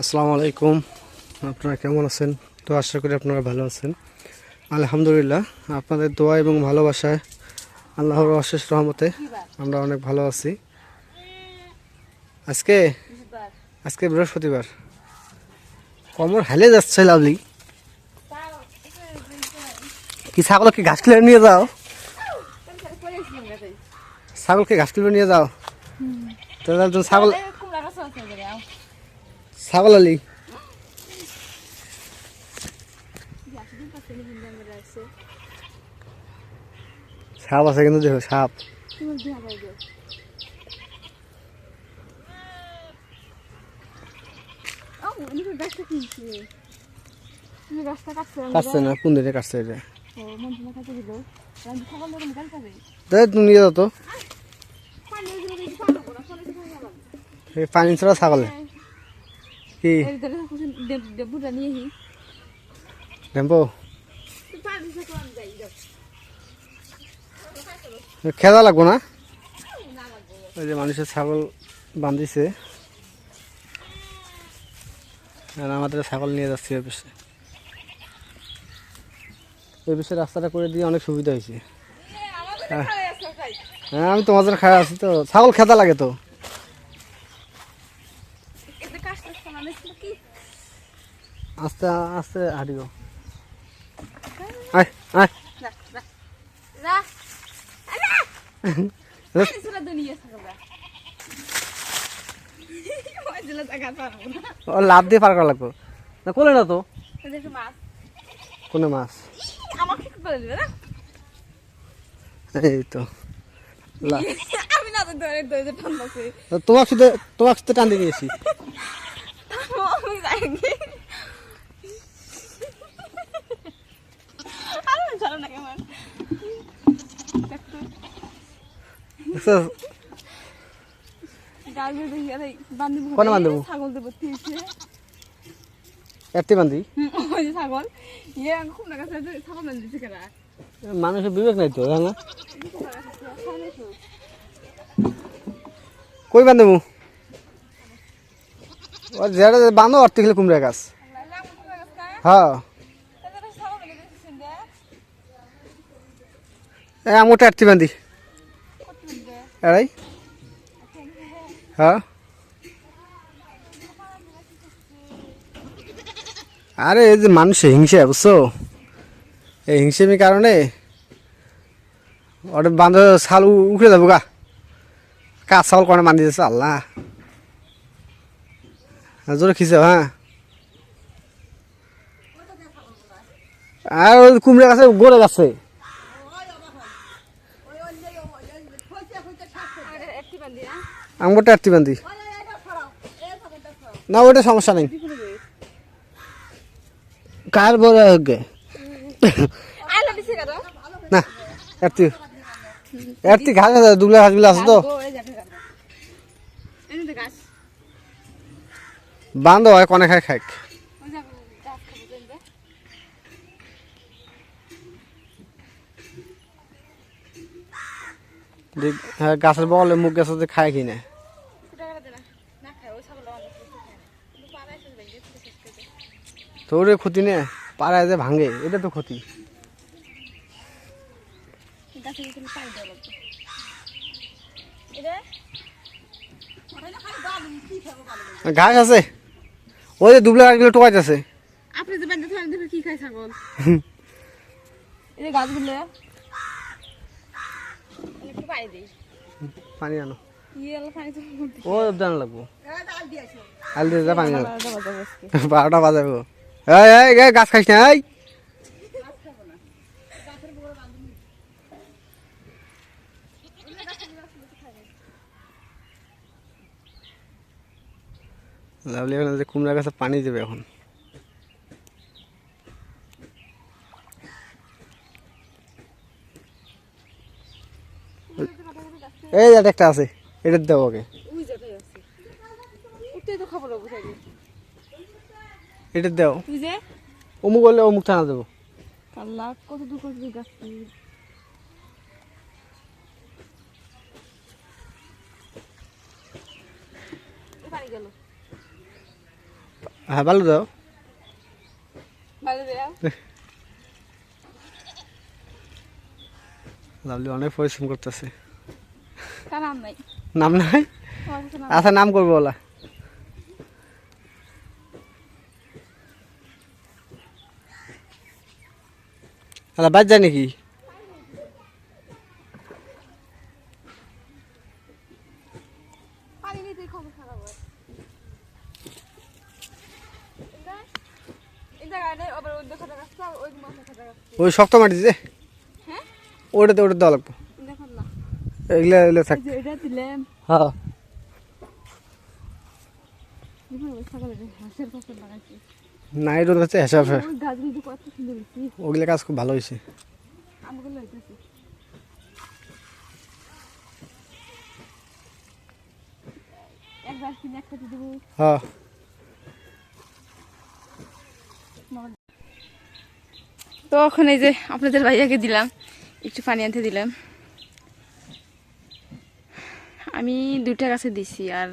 আসসালামু আলাইকুম। আপনারা কেমন আছেন? তো আশা করি আপনারা ভালো আছেন। আলহামদুলিল্লাহ, আপনাদের দোয়া এবং ভালোবাসায় আল্লাহর অশেষ রহমতে আমরা অনেক ভালো আছি। আজকে আজকে বৃহস্পতিবার। কমর হালে যাচ্ছে লাভলি কি ছাগলকে ঘাস কিনে নিয়ে যাও? ছাগলকে ঘাস কিনে নিয়ে যাও। তাহলে একজন ছাগল ছাগল আলি। সাপ আছে কিন্তু দেখো সাপ। কাটছে কাটছে না কোন দিনে কাটছে এটা? তুমি যাও তো। পানি ছাড়া ছাগলে। কি? এই ধরে ডেবুটা নিয়ে হি। টেম্পো পানি থেকে আমি যাই যাও খেদা লাগবো না? ওই যে মানুষের ছাগল বান্ধিছে আমাদের ছাগল নিয়ে যাচ্ছি অফিসে অফিসে রাস্তাটা করে দিয়ে অনেক সুবিধা হয়েছে। হ্যাঁ আমি তোমাদের খায় আছি তো। ছাগল খেদা লাগে তো। আস্তে আস্তে হাঁটিও। আয় আয় না না না পানি সুরা দুনিয়া থাকবা ওই দিলে জায়গা পারব না ও লাভ দিয়ে পার করা লাগবো। না কোলে না তো। কোনে মাছ। এই তো। তোমার সাথে তোমার সাথে টান দিয়ে নিয়েছি আরে চলো না কেমন দেখছ? গাল দিয়ে দেখি আরে বান্ধি কোনে বান্ধবো? ছাগল দেবো এতে বান্ধি ওই যে ছাগল। ইয়ে খুব না কাছে ছাগল বান্ধি দিচ্ছে কেনা মানুষের বিবেক নাই তো জানা কই বান্ধবু? যেটা বান্ধব অর্থ খেলে কুমড়া গাছ। হ্যাঁ। আমোটা আটটি বান্ধি এড়াই হ্যাঁ? আরে এই যে মানুষের হিংসা বুঝছ? এই হিংসেমির কারণে ওটা বান্ধব ছাল উ- উঠে যাব গা। কাজ ছাগল করে বান্ধি দিয়েছে আল্লাহ। হ্যাঁ, জোরে খিচে হ্যাঁ। আর কুমড়া গাছে গড়ে গেছে একটি বান্ধি হ্যাঁ আঙুরটা আটটি বান্ধি। না ওটা সমস্যা নেই। কার বড় কেন না এরতি এরতি ঘাস আছে, দুবলা ঘাসগুলো আছে তো। বান্ধ হয়, কনে খায়, খাক ওই যাবে গাছ খাব দেন দেখ, হ্যাঁ গাছের বগলে মুখ গেছে যে খায় কি না ফুটা করে দে না না খায় ওই ছাগল অনেক কিছু খায় না কিন্তু পাড়ায় শেষ ভেঙে দিতে শেষ করে দেয়। তোর এ ক্ষতি নে পাড়ায় যে ভাঙে এটা তো ক্ষতি। গাছে ঘাস আছে? ওই যে দুবলা ঘাসগুলো টোকাইতেছে। আপনি যে কি খায় ছাগল। এই গাছগুলো। পানি আনো। ও জানা লাগবো। আল দিয়ে পানি বারোটা বাজাবো এই এই গাছ খাইস না এই। লাভলি যে কুমড়া গাছে পানি দেবে এখন। এই যে একটা আছে এটা দেবো ওকে। এটা দাও। অমুক হলে অমুক টানা দেবো। কত দূর কত দূর গাছ হ্যাঁ ভালো দাও। ভালো লাভলি অনেক পরিশ্রম করতেছে। কার নাম নাই। আচ্ছা নাম করব ওলা। আলা বাদ যায় নাকি? ওই শক্ত মাটি যে? হ্যাঁ? ওটাতে ওটা দেওয়া লাগবো। এগুলা এগুলো থাক। এটা দিলাম হ্যাঁ। দেখুন ওই সকালে যে হাঁসের ফসল লাগাইছি না এটা হচ্ছে হিসাব ওই গাছগুলো কত সুন্দর হয়েছে। ওগুলো কাজ খুব ভালো হয়েছে। হ্যাঁ। তো এখন এই যে আপনাদের ভাইয়াকে দিলাম একটু পানি আনতে দিলাম। আমি দুইটা গাছে দিছি আর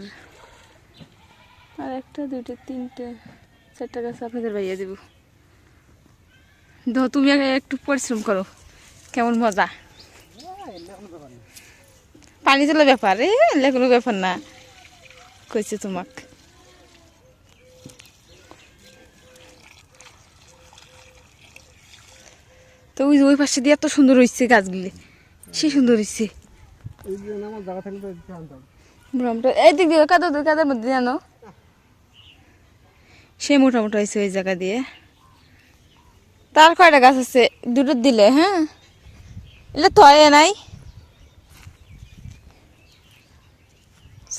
আর একটা, দুইটা, তিনটে, চারটা গাছ আপনাদের ভাইয়া দিব। তো তুমি আগে একটু পরিশ্রম করো। কেমন মজা? পানি তোলা ব্যাপার? এ এলে কোনো ব্যাপার না, কইছে তোমাক। তো ওই ওই পাশে দিয়ে এত সুন্দর হয়েছে গাছগুলি, সে সুন্দর হয়েছে সে মোটামুটি হয়েছে ওই জায়গা দিয়ে। তার কয়টা গাছ আছে? দুটো দিলে হ্যাঁ? এলে তো হয় নাই।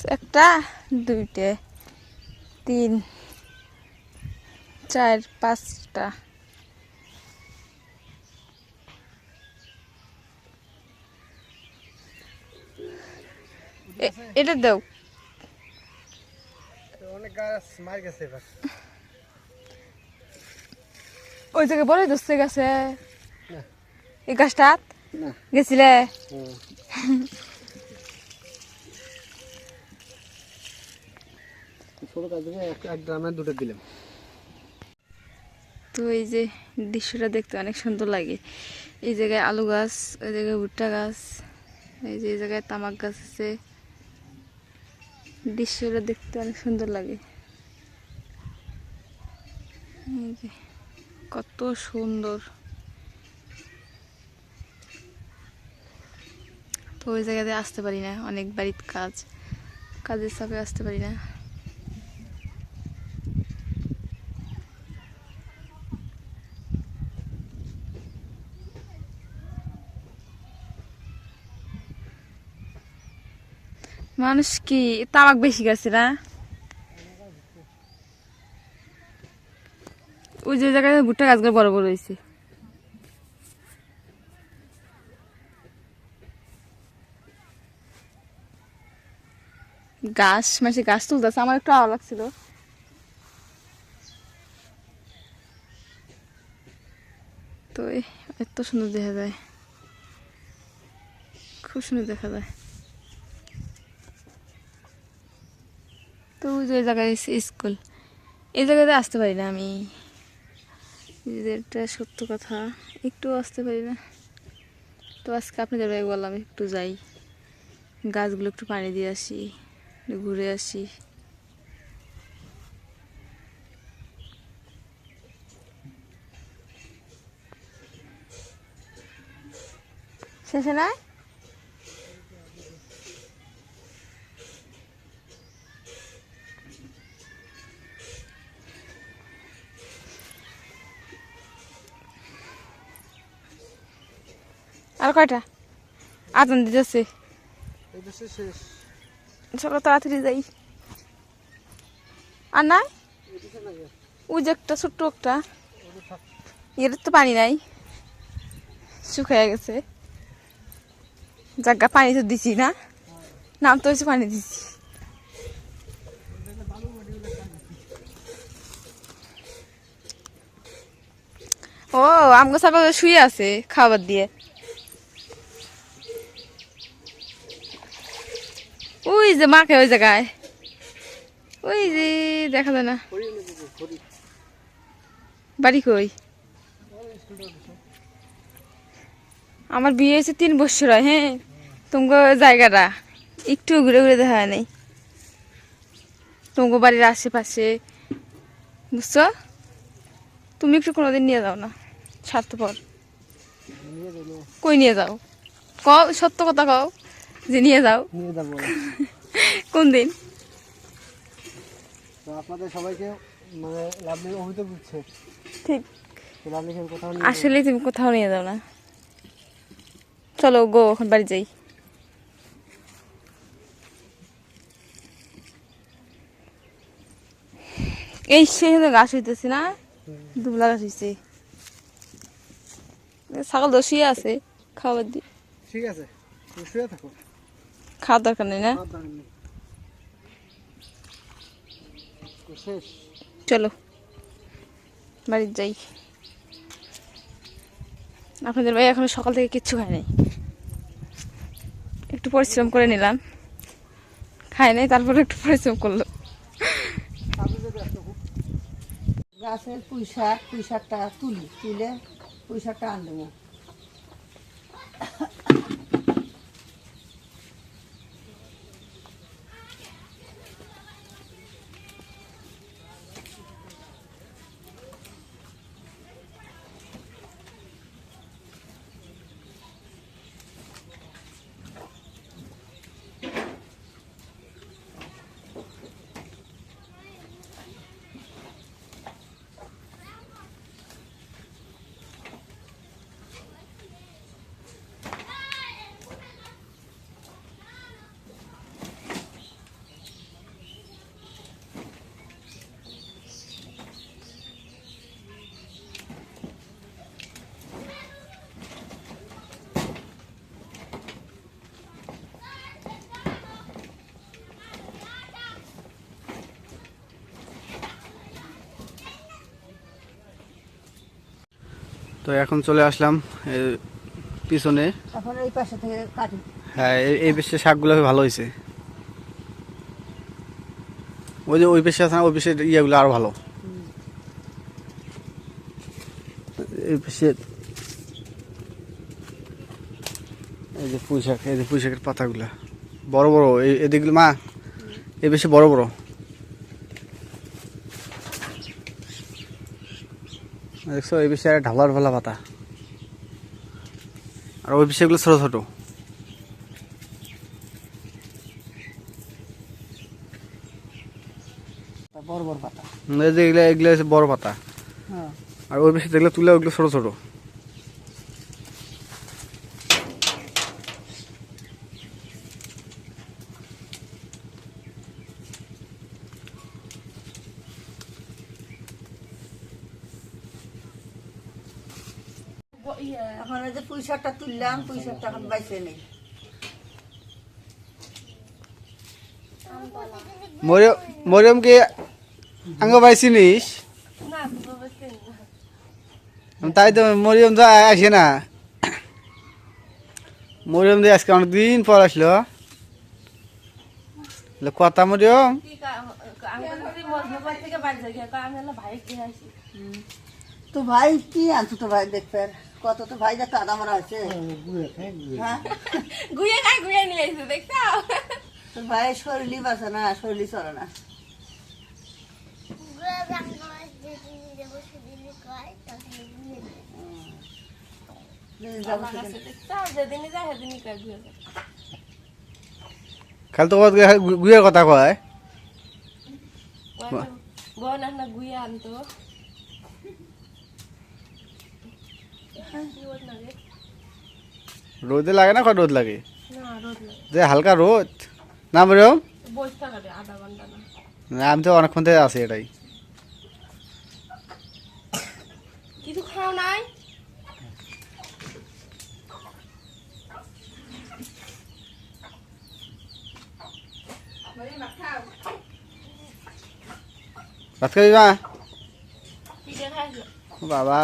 একটা, দুইটে, তিন, চার, পাঁচটা। এটা দাও। ওই জায়গায় বড় দোস্ত গেছে এই গাছটা গেছিলে? তো এই যে দৃশ্যটা দেখতে অনেক সুন্দর লাগে। এই জায়গায় আলু গাছ ওই জায়গায় ভুট্টা গাছ এই যে এই জায়গায় তামাক গাছ আছে। দৃশ্যটা দেখতে অনেক সুন্দর লাগে। কত সুন্দর। তো ওই জায়গাতে আসতে পারি না, অনেক বাড়ির কাজ। কাজের চাপে আসতে পারি না। মানুষ কি তামাক বেশি গেছে না? ওই যে জায়গায় ভুট্টা গাছগুলো বড় বড় হয়েছে। গাছ, মাসে গাছ তুলতেছে, আমার একটু আওয়া লাগছিল। তো এত সুন্দর দেখা যায়। খুব সুন্দর দেখা যায়। ওই জায়গায় স্কুল, এই জায়গাতে আসতে পারি না আমি। এটা সত্য কথা একটু আসতে পারি না। তো আজকে আপনাদের বাড়ি বললাম, একটু যাই। গাছগুলো একটু পানি দিয়ে আসি ঘুরে আসি। শেষে না আর কয়টা? আজান দিতেছে। সকাল তাড়াতাড়ি যাই। আর নাই? ওই যে একটা ছোট্ট একটা। এর তো পানি নাই। শুকিয়ে গেছে। জায়গা পানি তো দিছি না। নাম তো হয়েছে পানি দিছি। ও আমগো সাপা শুয়ে আছে খাবার দিয়ে। ওই যে মাকে ওই জায়গায়। ওই যে দেখা যায় না। বাড়ি কই? আমার বিয়ে হয়েছে তিন বছর হয় হ্যাঁ? তোমাকে জায়গাটা একটু ঘুরে ঘুরে দেখা হয় নাই। তোমাকে বাড়ির আশেপাশে, বুঝছ? তুমি একটু কোনোদিন নিয়ে যাও না, স্বার্থপর। কই নিয়ে যাও? কও, সত্য কথা কও। যে নিয়ে যাও। নিয়ে যাব। কোন দিন? তো আপনাদের সবাইকে মানে লাভলি অভিযোগ দিচ্ছে ঠিক। তো কোথাও আসলে তুমি কোথাও নিয়ে যাও না। চলো গো এখন বাড়ি যাই। এই সেখানে গাছ হইতেছে না? দুবলা গাছ হইছে। ছাগল তো শুয়ে আছে খাবার দি। ঠিক আছে শুয়ে থাকো। খাওয়ার দরকার নেই না চলো বাড়ি যাই। আপনাদের ভাই এখনও সকাল থেকে কিচ্ছু খায় নাই। একটু পরিশ্রম করে নিলাম। খায় নাই তারপরে একটু পরিশ্রম করল। গাছের পুঁই শাক পুঁই শাকটা তুলি তুলে পুঁই শাকটা আনব তো এখন চলে আসলাম পিছনে। এই পাশে হ্যাঁ এই- বেশি শাকগুলো ভালো হয়েছে। ওই যে ওই পেশে আছে না ওই পেশে ইয়েগুলো আরও ভালো। এই পেশে এই যে পুঁই শাক এই যে পুঁই শাকের পাতাগুলা। বড় বড় এই এদিকগুলো মা এই বেশি বড় বড়। দেখছ এই বিষয়ে ঢালার ভালা পাতা। আর ওই বিষয়গুলো ছোট ছোট। বড় বড় পাতা। এগুলো এগুলো বড় পাতা। হ্যাঁ। আর ওই বিষয় দেখলে তুলে ওগুলো ছোট ছোট এখন এই যে পুঁই শাকটা তুললাম শাকটা এখন বাইছে নেই মরিয়ম মরিয়ম কি আঙ্গ ভাই চিনিস তাই তো মরিয়ম তো আসে না। মরিয়ম দিয়ে আজকে অনেকদিন পর আসলো। কথা মরিয়ম। তো ভাই কি আনছো তো ভাই দেখবে কত তো ভাই যা কাদা মারা হ্যাঁ গুয়ে খাই গুয়ে নিয়ে এসে দেখছ তোর ভাই শরীরই বাঁচে না শরীরই চলে না। খালি তো গুয়ের কথা কয় রোদে লাগে না কয় রোদ লাগে? যে হালকা রোদ। না মরিয়ম না। আমি তো অনেকক্ষণ থেকে আছি এটাই। কিছু খাও নাই? ভাত খাবি মা? বাবা।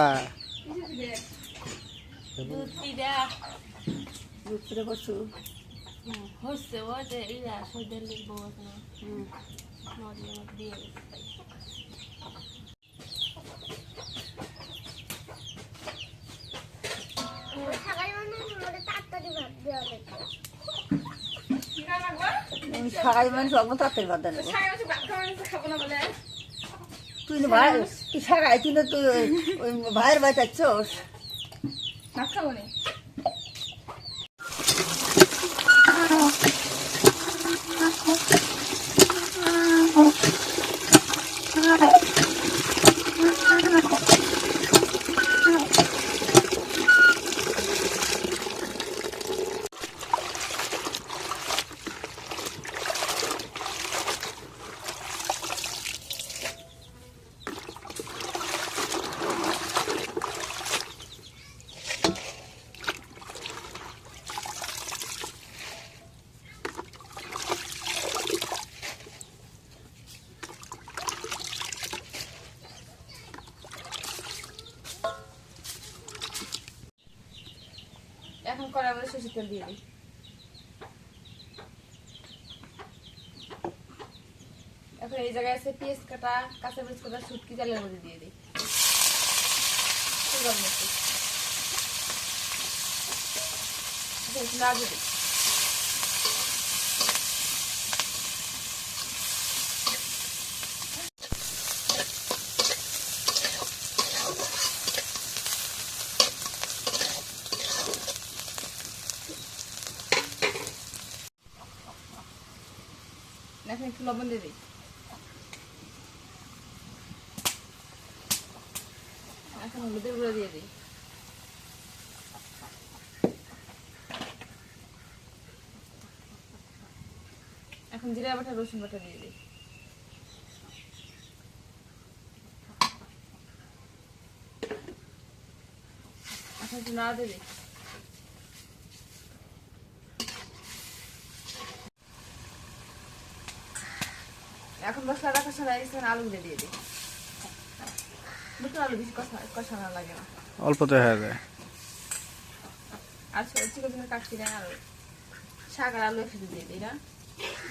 হচ্ছে ও যে ইয়া সদের লিখব না নদীর মধ্যে দিয়ে দেন তুই ভাই, তুই সাগাই তুই তুই ভাইয়ের বাড়ি চাচ্ছস ভাত খাব না। এখন করা বলে সরষের তেল দিয়ে দিই এখন এই জায়গায় আছে পেঁয়াজ কাটা কাঁচা মরিচ কাটা শুটকি জালের মধ্যে দিয়ে দিই সুন্দর মতো আচ্ছা, একটু নাড়তে দিই লবণ দিয়ে দিই। এখন হলুদের গুঁড়ো দিয়ে দিই। এখন জিরা বাটা, রসুন বাটা দিয়ে দিই। এখন নাড়া দিয়ে দিই। এখন কষানো হয়ে গেছে এখন আলুগুলো দিয়ে দিই। দুটো আলু বেশি কষা কষানো লাগে না। অল্পতে হয়ে যায়। আর চিকন চিকন কাটছি না আর শাক আর আলু একসাথে দিয়ে দিই না?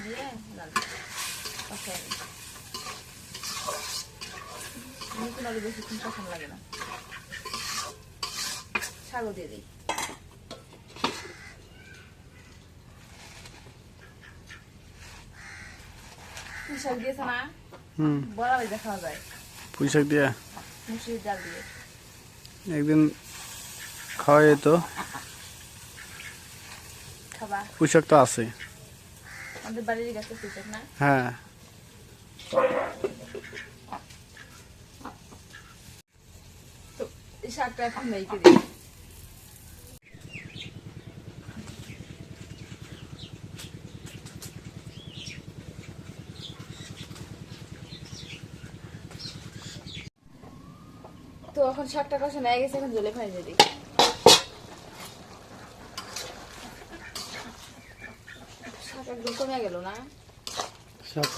দিয়ে লাল কষাই নতুন আলু বেশি কষানো লাগে না। শাকও দিয়ে দিই। শাক দিয়েছে না হুম। বড়া ভাজা খাওয়া যায়। পুঁই শাক দিয়ে? মুসুরির ডাল দিয়ে। একদিন খাওয়াই তো খাবা? পুঁই শাক তো আছে। আমাদের বাড়ির গাছে পুঁই শাক না? হ্যাঁ। তো এই শাকটা এখন মেখে দিই। তো এখন শাকটা কষা নিয়ে গেছে এখন জলে দিয়ে দিই। শাক একদম কমে গেল না? শাক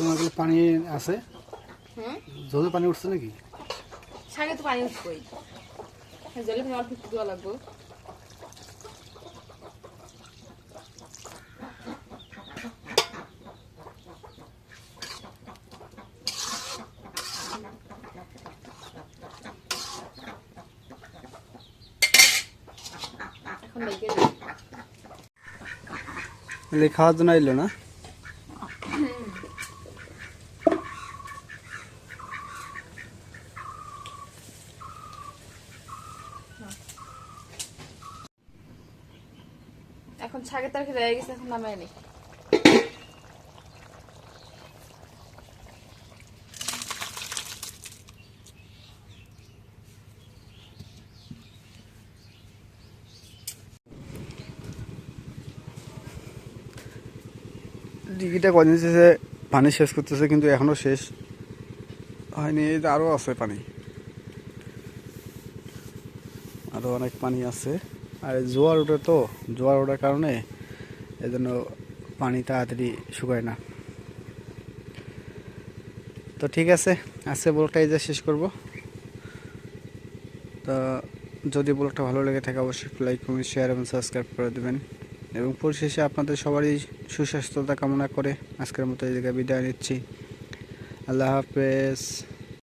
পানি আছে। হুম? জলে পানি উঠছে নাকি? শাকে তো পানি উঠবই। জলে ফেলে অল্প একটু দেওয়া লাগবে। খাওয়ার জন্য এলো না? এখন শাকের তারিখে রয়ে গেছে এখন নামায় নি। ডিগিটা কদিন শেষে, পানি শেষ করতেছে, কিন্তু এখনও শেষ হয়নি। এই আরও আছে পানি। আরও অনেক পানি আছে। আর জোয়ার ওঠে তো, জোয়ার ওঠার কারণে এই জন্য পানি তাড়াতাড়ি শুকায় না। তো ঠিক আছে, আজকে বলটা এই যে শেষ করব। তো যদি ব্লগটা ভালো লেগে থাকে, অবশ্যই লাইক কমেন্ট শেয়ার এবং সাবস্ক্রাইব করে দেবেন। এবং পরিশেষে আপনাদের সবারই সুস্বাস্থ্যতা কামনা করে আজকের মতো এই জায়গায় বিদায় নিচ্ছি। আল্লাহ হাফেজ।